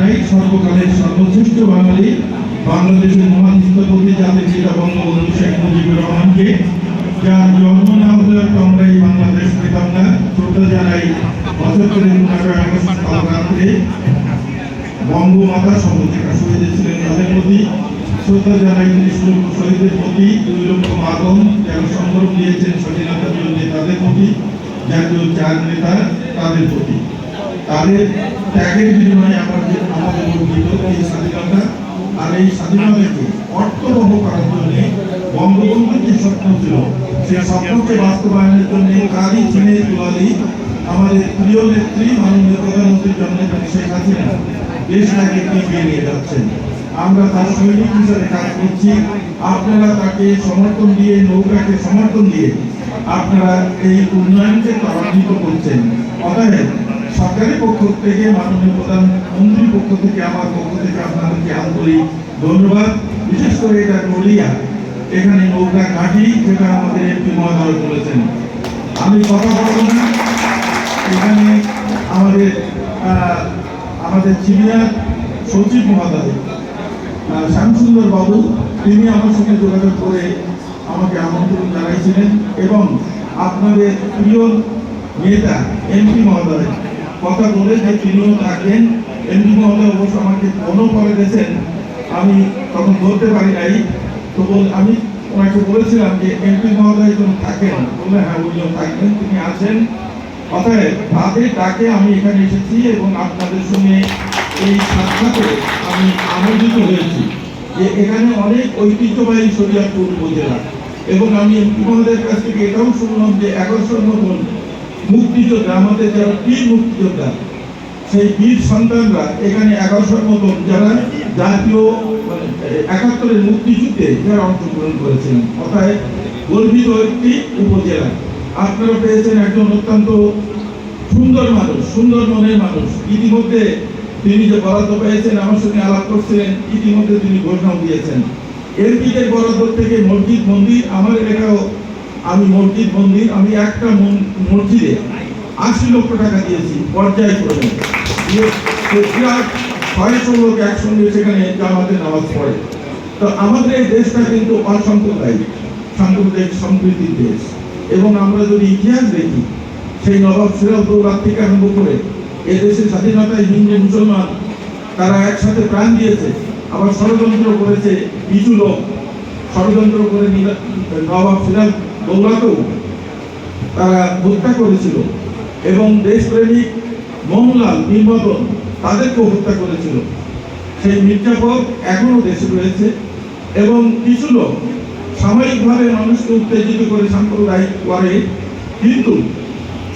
সর্বকালের সর্বশ্রেষ্ঠ বাঙালি বাংলাদেশের মহান স্থপতি জাতির পিতা বঙ্গবন্ধু শেখ মুজিবুর রহমানকে, যার জন্ম না হলে আমরা এই বাংলাদেশ পেতাম না। শ্রদ্ধা জানাই আগস্ট রাত্রে বঙ্গমাতা সমুদ্রিকা শহীদ ছিলেন তাদের প্রতি। শ্রদ্ধা জানাই তিরিশ লক্ষ শহীদের প্রতি। দুই লক্ষ মাগম যারা সংগ্রাম দিয়েছেন স্বাধীনতার জন্য তাদের প্রতি, জাতীয় চার নেতা তাদের প্রতি। তাদের ত্যাগের বিনিময়ে আমরা নিয়ে যাচ্ছেন। আমরা তার করছি। আপনারা তাকে সমর্থন দিয়ে, নৌকাকে সমর্থন দিয়ে আপনারা এই উন্নয়নকে ত্বরান্বিত করছেন। অতএব সরকারের পক্ষ থেকে, মাননীয় প্রধানমন্ত্রীর পক্ষ থেকে, আমার পক্ষ থেকে আপনাদেরকে আন্তরিক ধন্যবাদ। বিশেষ করে এটা নড়িয়া, এখানে নৌকা ঘাঁটি, যেটা আমাদের এমপি মহোদয় বলেছেন। আমি কথা বলব না। এখানে আমাদের আমাদের সিনিয়র সচিব মহোদয় শ্যামসুন্দর বাবু, তিনি আমার সঙ্গে যোগাযোগ করে আমাকে আমন্ত্রণ জানাইছিলেন এবং আপনাদের প্রিয় নেতা, এমপি মহোদয় কথা বলে যে তিনিও থাকবেন এমপি মহোদয় অবশ্য আমাকে ফোনও করে দিয়েছেন আমি তখন বলতে পারি নাই। তো আমি ওনাকে বলেছিলাম যে এমপি মহোদয় যখন থাকেন। বললে হ্যাঁ উনিও থাকবেন তিনি আছেন। অতএব তাদের ডাকে আমি এখানে এসেছি এবং আপনাদের সঙ্গে এই সাক্ষাতে আমি আনন্দিত হয়েছি যে এখানে অনেক ঐতিহ্যবাহী শরিয়াতপুর উপজেলা। এবং আমি এমপি মহোদয়ের কাছ থেকে এটাও শুনলাম যে এগারোশোর মতন মুক্তিযোদ্ধা আমাদের যারা বীর মুক্তিযোদ্ধা সেই বীর সন্তানরা এখানে এগারোশোর মতন যারা জাতীয় মানে, একাত্তরের মুক্তিযুদ্ধে যারা অংশগ্রহণ করেছিলেন অর্থাৎ গর্বিত একটি উপজেলা। আপনারা পেয়েছেন একজন অত্যন্ত সুন্দর মানুষ সুন্দর মনের মানুষ। ইতিমধ্যে তিনি যে বরাদ্দ পেয়েছেন আমার সঙ্গে আলাপ করছিলেন ইতিমধ্যে তিনি ঘোষণাও দিয়েছেন। এমপিদের বরাদ্দ থেকে মসজিদ মন্দির আমার এলাকাও আমি মসজিদ মন্দির আমি একটা মন- মসজিদে আশি লক্ষ টাকা দিয়েছি পর্যায়ক্রমে প্রায় ছয়শো লোক একসঙ্গে সেখানে জামাতে নামাজ পড়ে। তো আমাদের এই দেশটা কিন্তু অসাম্প্রদায়িক, সাম্প্রদায়িক সম্প্রীতির দেশ। এবং আমরা যদি ইতিহাস দেখি, সেই নবাব সিরাজদৌলার থেকে আরম্ভ করে এদেশের স্বাধীনতায় হিন্দু, মুসলমান, তারা একসাথে প্রাণ দিয়েছে, আবার ষড়যন্ত্র করেছে কিছু লোক। ষড়যন্ত্র করে নবাব সিরাজ দৌলাকেও তারা হত্যা করেছিল এবং দেশপ্রেমিক মোহনলাল নির্বাচন তাদেরকেও হত্যা করেছিল। সেই মির্জাফর এখনও দেশে রয়েছে এবং কিছু লোক সাময়িকভাবে মানুষকে উত্তেজিত করে সাম্প্রদায়িক করে কিন্তু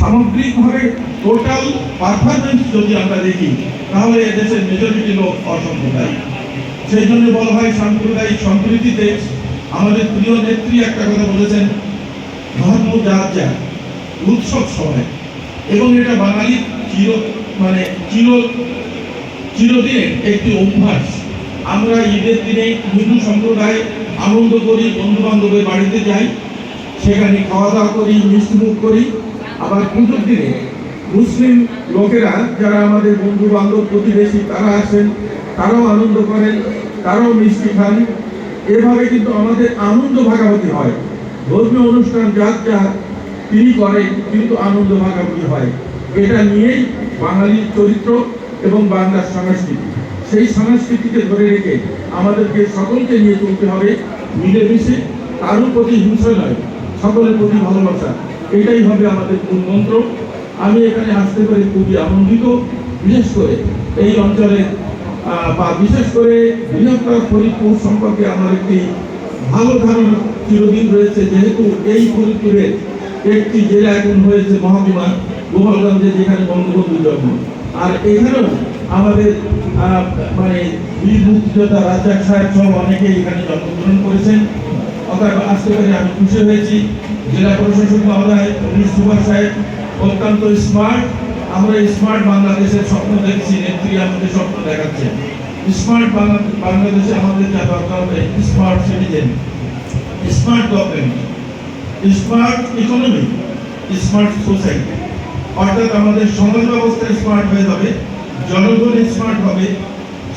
সামগ্রিকভাবে টোটাল পারফরমেন্স যদি আমরা দেখি, তাহলে এদেশের মেজরিটি লোক অসাম্প্রদায়িক। সেই জন্য বলা হয় সাম্প্রদায়িক সম্প্রীতি দেশ। আমাদের প্রিয় নেত্রী একটা কথা বলেছেন ধর্ম উৎসব সময় এবং এটা বাঙালির চির মানে চির, চিরদিনের একটি অভ্যাস। আমরা ঈদের দিনে হিন্দু সম্প্রদায় আনন্দ করি বন্ধু বান্ধবের বাড়িতে যাই, সেখানে খাওয়া দাওয়া করি, মিষ্টিমুখ করি। আবার পুজোর দিনে মুসলিম লোকেরা যারা আমাদের বন্ধু বান্ধব প্রতিবেশী, তারা আসেন, তারাও আনন্দ করেন, তারাও মিষ্টি খান। এভাবে কিন্তু আমাদের আনন্দ ভাগাভাগি হয়। ধর্মীয় অনুষ্ঠান যার যা তিনি করেন, কিন্তু আনন্দ ভাগাভাগি হয়। এটা নিয়েই বাঙালির চরিত্র এবং বাংলার সংস্কৃতি। সেই সংস্কৃতিকে ধরে রেখে আমাদেরকে সকলকে নিয়ে চলতে হবে মিলেমিশে কারোর প্রতি হিংসা নয়, সকলের প্রতি ভালোবাসা। এটাই হবে আমাদের মূল মন্ত্র। আমি এখানে আসতে পেরে খুবই আনন্দিত। বিশেষ করে এই অঞ্চলে বা বিশেষ করে বৃহত্তর ফরিদপুর সম্পর্কে আমার একটি ভালো ধারণা চিরদিন রয়েছে। যেহেতু এই ফরিদপুরের একটি জেলা এখন হয়েছে মহাবিমান, গোপালগঞ্জে যেখানে বঙ্গবন্ধু জন্ম। আর এখানেও আমাদের মানে বীর মুক্তিযোদ্ধা রাজ্জাক সাহেব সহ অনেকেই এখানে জন্মগ্রহণ করেছেন। আসতে পেরে আমি খুশি হয়েছি। জেলা প্রশাসক মহোদয় পুলিশ সুপার সাহেব, অত্যন্ত স্মার্ট আমরা স্মার্ট বাংলাদেশের স্বপ্ন দেখছি, নেত্রী আমাদের স্বপ্ন দেখাচ্ছে স্মার্ট বাংলাদেশে আমাদের যা দরকার হবে, smart citizen, smart government, smart economy smart society. অর্থাৎ আমাদের সমাজ ব্যবস্থা স্মার্ট হয়ে যাবে, জনগণ স্মার্ট হবে,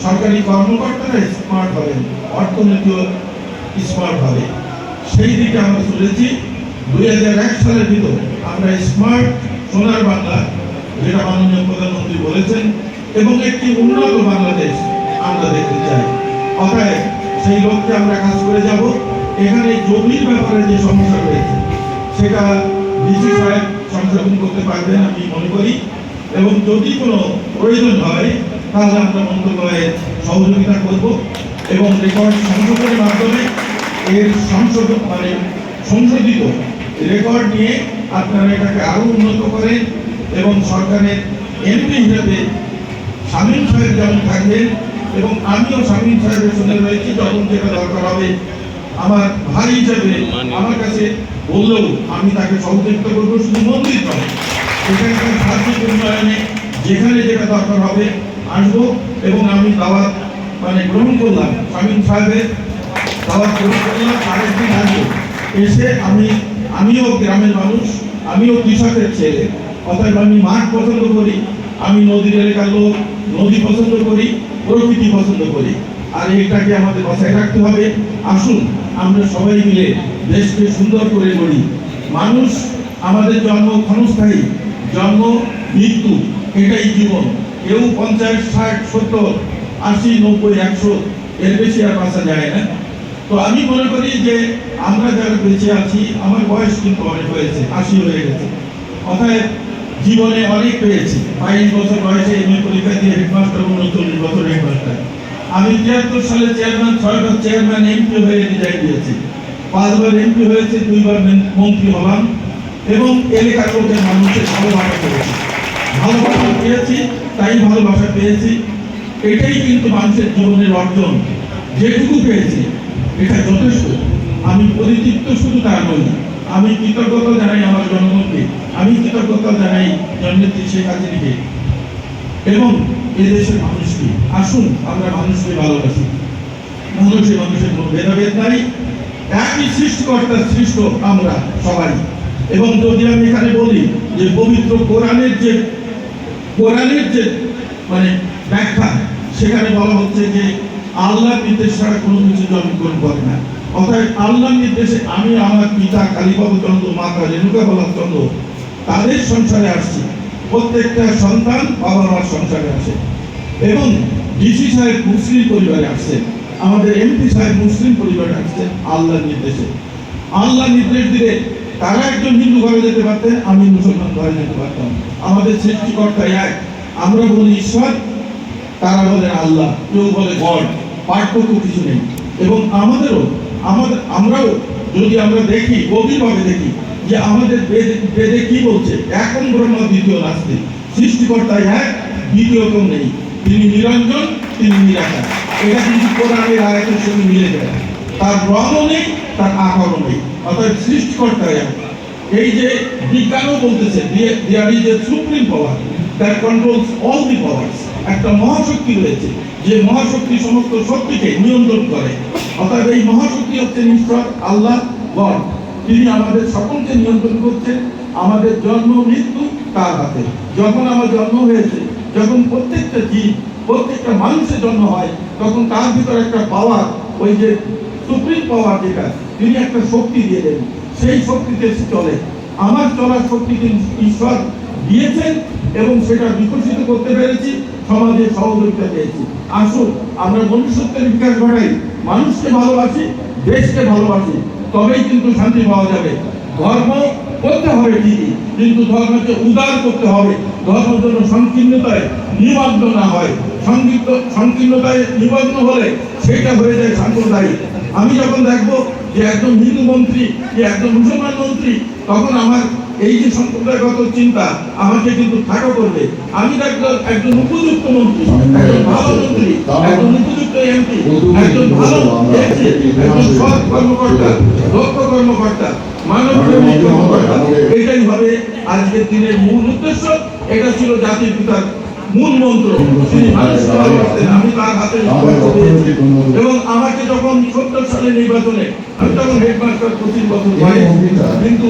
সরকারি কর্মকর্তারা স্মার্ট হবেন অর্থনীতিও স্মার্ট হবে। সেই দিকে আমরা চলেছি। দুই হাজার এক সালের ভিতর আমরা স্মার্ট সোনার বাংলা, যেটা মাননীয় প্রধানমন্ত্রী বলেছেন, এবং একটি উন্নত বাংলাদেশ। আমরা দেখতে চাই। অতএব সেই লক্ষ্যে আমরা কাজ করে যাব। এখানে জমির ব্যাপারে যে সমস্যা রয়েছে, সেটা ডিসি সাহেব সংশোধন করতে পারবেন আমি মনে করি। এবং যদি কোনো প্রয়োজন হয়, তাহলে আমরা মন্ত্রণালয়ে সহযোগিতা করব এবং রেকর্ড সংশোধনের মাধ্যমে এর সংশোধন মানে সংশোধিত রেকর্ড নিয়ে আপনারা এটাকে আরও উন্নত করেন এবং সরকারের এমপি হিসেবে শামীম সাহেব যেমন থাকবেন এবং আমিও শামীম সাহেবের সঙ্গে রয়েছি যখন যেটা দরকার হবে। আমার ভাই হিসেবে আমার কাছে বললেও আমি তাকে সহযোগিতা করব, শুধু মন্দির নয় এখানকার উন্নয়নে যেখানে যেটা দরকার হবে আসব এবং আমি দাওয়াত মানে গ্রহণ করলাম। শামীম সাহেবের দাওয়াত গ্রহণ করলাম আরেকদিন আসব এসে আমি, আমিও গ্রামের মানুষ, আমিও কৃষকের ছেলে। অতএব আমি মাঠ পছন্দ করি, আমি নদীর এলাকার লোক, নদী পছন্দ করি। প্রকৃতি পছন্দ করি। আর এটাকে আমাদের বাসায় রাখতে হবে। আসুন, আমরা সবাই মিলে দেশকে সুন্দর করে গড়ি। মানুষ আমাদের জন্ম ক্ষণস্থায়ী। জন্ম, মৃত্যু, এটাই জীবন। কেউ পঞ্চাশ, ষাট, সত্তর, আশি, নব্বই, একশো, এর বেশি আর বাঁচা যায় না। তো আমি মনে করি যে আমরা যারা বেঁচে আছি, আমার বয়স কিন্তু অনেক হয়েছে, আশি হয়ে গেছে। অতএব জীবনে অনেক পেয়েছি। বাইশ বছর বয়সে এম এ পরীক্ষা দিয়ে হেডমাস্টার হেডমাস্টার আমি তিয়াত্তর সালে চেয়ারম্যান ছয়বার চেয়ারম্যান এমপি হয়ে রিজাইন দিয়েছি পাঁচবার এমপি হয়েছে, দুইবার মন্ত্রী হলাম এবং এলাকার লোকের মানুষের ভালোবাসা পেয়েছি। ভালোবাসা পেয়েছি, তাই ভালোবাসা পেয়েছি। এটাই কিন্তু মানুষের জীবনের অর্জন। যেটুকু পেয়েছি, এটা যথেষ্ট। আমি পরিতৃপ্ত শুধু তা নই, আমি কৃতজ্ঞতা জানাই আমার জনগণকে। আমি কৃতজ্ঞতা জানাই জন্মেত্রী শেখ হাসিনাকে। এবং এদেশের মানুষকে আসুন, আমরা মানুষকে ভালোবাসি। মানুষের মানুষের কোনো ভেদাভেদ নাই একই সৃষ্টিকর্তার সৃষ্ট আমরা সবাই। এবং যদি আমি এখানে বলি যে পবিত্র কোরআনের যে কোরআনের যে মানে ব্যাখ্যা, সেখানে বলা হচ্ছে যে আল্লাহ নির্দেশ ছাড়া কোনো কিছু জন্মগ্রহণ করে না। অর্থাৎ আল্লাহর নির্দেশে আমি আমার পিতা কালীবাবু চন্দ্র মাতা রেণুকা বলা চন্দ্র তাদের সংসারে আসছি। প্রত্যেকটা সন্তান বাবা মার সংসারে আসে। এবং ডিসি সাহেব মুসলিম পরিবারে আসছে আমাদের এমপি সাহেব মুসলিম পরিবারে আসছে আল্লাহ নির্দেশে। আল্লাহ নির্দেশ দিলে তারা একজন হিন্দু ঘরে যেতে পারতেন, আমি মুসলমান ঘরে যেতে পারতাম। আমাদের সৃষ্টিকর্তা এক, আমরা বলি ঈশ্বর, তারা বলে আল্লাহ, কেউ বলে গড, পার্থক্য কিছু নেই। এবং আমাদেরও, আমাদের, আমরাও যদি আমরা দেখি, গভীরভাবে দেখি যে আমাদের বেদে কি বলছে? এখন ব্রহ্ম দ্বিতীয় নাস্তিক। সৃষ্টিকর্তা এক দ্বিতীয় কেউ নেই। তিনি নিরঞ্জন, তিনি নিরাকার। এটা কিন্তু কোরআনের আয়াতের সঙ্গে মিলে যায়। তার রঙও নেই, তার আকারও নেই। অর্থাৎ সৃষ্টিকর্তা এক। এই যে বিজ্ঞানও বলতেছে there is a supreme power that controls all the powers একটা মহাশক্তি রয়েছে। যে মহাশক্তি সমস্ত শক্তিকে নিয়ন্ত্রণ করে। অর্থাৎ এই মহাশক্তি হচ্ছেন ঈশ্বর আল্লাহ, গড। তিনি আমাদের সকলকে নিয়ন্ত্রণ করছেন, আমাদের জন্ম, মৃত্যু, তার হাতে। যখন আমার জন্ম হয়েছে, যখন প্রত্যেকটা জীব, প্রত্যেকটা মানুষের জন্ম হয়, তখন তার ভিতর একটা পাওয়ার ওই যে সুপ্রিম পাওয়ার যেটা তিনি একটা শক্তি দিয়ে দেন। সেই শক্তিতে চলে। আমার চলার শক্তি তিনি ঈশ্বর দিয়েছেন এবং সেটা বিকশিত করতে পেরেছি, সমাজে সহযোগিতা পেয়েছি। আসুন, আমরা মনুষ্যত্বের বিকাশ ঘটাই। মানুষকে ভালোবাসি, দেশকে ভালোবাসি। তবেই কিন্তু শান্তি পাওয়া যাবে। ধর্ম করতে হবে ঠিকই, কিন্তু ধর্মকে উদার করতে হবে। ধর্ম জন্য সংকীর্ণতায় নিমগ্ন না হয়। সংকীর্ণ, সংকীর্ণতায় নিমগ্ন হলে সেটা হয়ে যায় সাম্প্রদায়িক। আমি যখন দেখব যে একজন হিন্দু মন্ত্রী, যে একজন মুসলমান মন্ত্রী, তখন আমার এই যে সম্প্রদায়গত চিন্তা, আমাকে কিন্তু খাটো করবে। আমি দেখব একজন উপযুক্ত মন্ত্রী, একজন ভালো মন্ত্রী, একজন উপযুক্ত এমপি একজন ভালো একজন সৎ কর্মকর্তা, দক্ষ কর্মকর্তা এটা ছিল মূল এবং আমাকে যখন নির্বাচনে বছর কিন্তু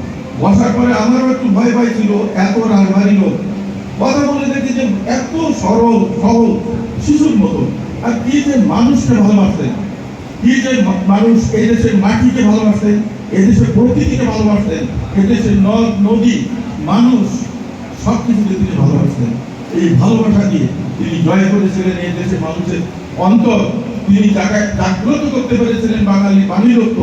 বসার পরে আমারও একটু ভয় ভয় ছিল এত রাজবাড়ি লোক। কথা বলে দেখি যে এত সরল সহজ শিশুর মতো। আর কি যে মানুষকে ভালোবাসতেন। কি যে মানুষ এই দেশের মাটিকে ভালোবাসতেন, এই দেশের প্রকৃতিকে ভালোবাসতেন দেশের নদ, নদী, মানুষ সব কিছুকে তিনি ভালোবাসতেন। এই ভালোবাসা দিয়ে তিনি জয় করেছিলেন এই দেশের মানুষের অন্তর। তিনি জাগ্রত করতে পেরেছিলেন বাঙালি বাণীরত্ব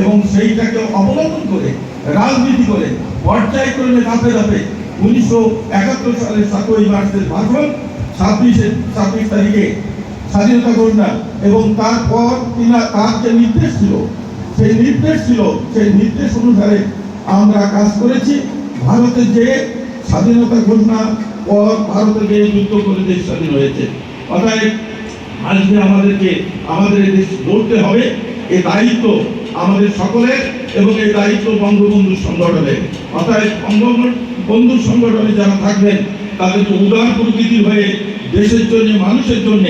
এবং সেইটাকে অবলম্বন করে রাজনীতি করে পর্যায়ক্রমে ধাপে ধাপে উনিশশো একাত্তর সালের সাতই মার্চের ভাষণ, ছাব্বিশে, ছাব্বিশ তারিখে স্বাধীনতা ঘোষণা এবং তারপর তিনা তার যে নির্দেশ ছিল, সেই নির্দেশ ছিল, সেই নির্দেশ অনুসারে আমরা কাজ করেছি। ভারতে যে স্বাধীনতা ঘোষণা পর ভারতে যে যুদ্ধ করে দেশ স্বাধীন হয়েছে, অতএব আজকে আমাদেরকে আমাদের দেশ লড়তে হবে এই দায়িত্ব আমাদের সকলের। এবং এই দায়িত্ব বঙ্গবন্ধু সংগঠনের অতএব বঙ্গবন্ধু সংগঠনে যারা থাকবেন তাদেরকে উদার প্রকৃতির হয়ে দেশের জন্য, মানুষের জন্য,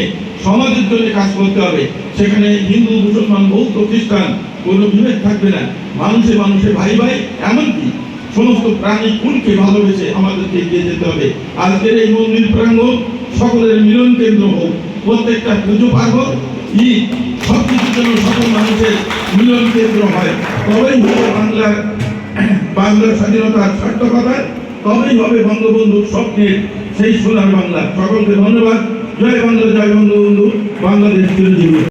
সমাজের জন্য কাজ করতে হবে। সেখানে হিন্দু, মুসলমান, বৌদ্ধ, খ্রিস্টান কোনো বিভেদ থাকবে না। মানুষে মানুষে ভাই ভাই, এমনকি সমস্ত প্রাণী কুলকে ভালোবেসে আমাদেরকে এগিয়ে যেতে হবে। আজকের এই মন্দির প্রাঙ্গণ সকলের মিলন কেন্দ্র হোক, প্রত্যেকটা পুজো পার্বণ সব কিছু জন্য সকল মানুষের মিলন কেন্দ্র হয়। তবেই হবে বাংলার বাংলার স্বাধীনতার সার্থকতায় তবেই হবে বঙ্গবন্ধুর স্বপ্নের সেই সোনার বাংলা। সকলকে ধন্যবাদ। জয় বাংলা, জয় বঙ্গবন্ধু। বাংলাদেশ চিরজীবী।